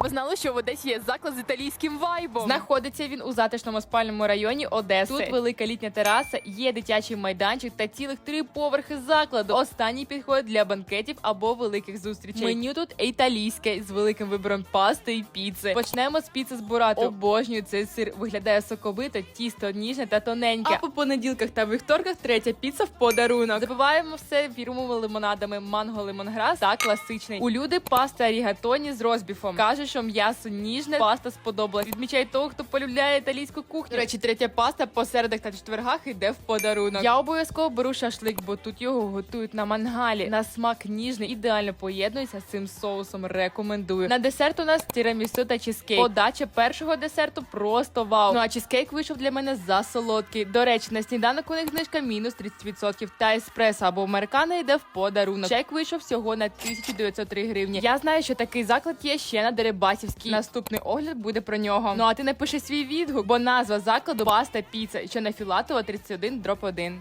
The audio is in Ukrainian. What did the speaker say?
ви знали, що в Одесі є заклад з італійським вайбом? Знаходиться він у затишному спальному районі Одеси. Тут велика літня тераса, є дитячий майданчик та цілих три поверхи закладу. Останній підходить для банкетів або великих зустрічей. Меню тут італійське з великим вибором пасти і піци. Почнемо з піци з бурату. Обожнюю цей сир. Виглядає соковито, тісто ніжне та тоненьке. А по понеділках та вівторках третя піца в подарунок. Запиваємо все фірмовими лимонадами манго лимонграс та класичний. У люди паста рігатоні з розбіфом. Каже, що м'ясо ніжне, паста сподобалась. Відмічай того, хто полюбляє італійську кухню. До речі, третя паста по середах та четвергах йде в подарунок. Я обов'язково беру шашлик, бо тут його готують на мангалі. На смак ніжний, ідеально поєднується з цим соусом. Рекомендую. На десерт у нас тірамісу та чизкейк. Подача першого десерту просто вау. Ну а чизкейк вийшов для мене за солодкий. До речі, на сніданок у них знижка мінус 30% та еспресо або американо йде в подарунок. Чек вийшов всього на 1903 гривні. Я знаю, що такий заклад є ще на Дерибасівській. Наступний огляд буде про нього. Ну а ти напиши свій відгук, бо назва закладу паста піца, що на Філатова 31 дроп 1.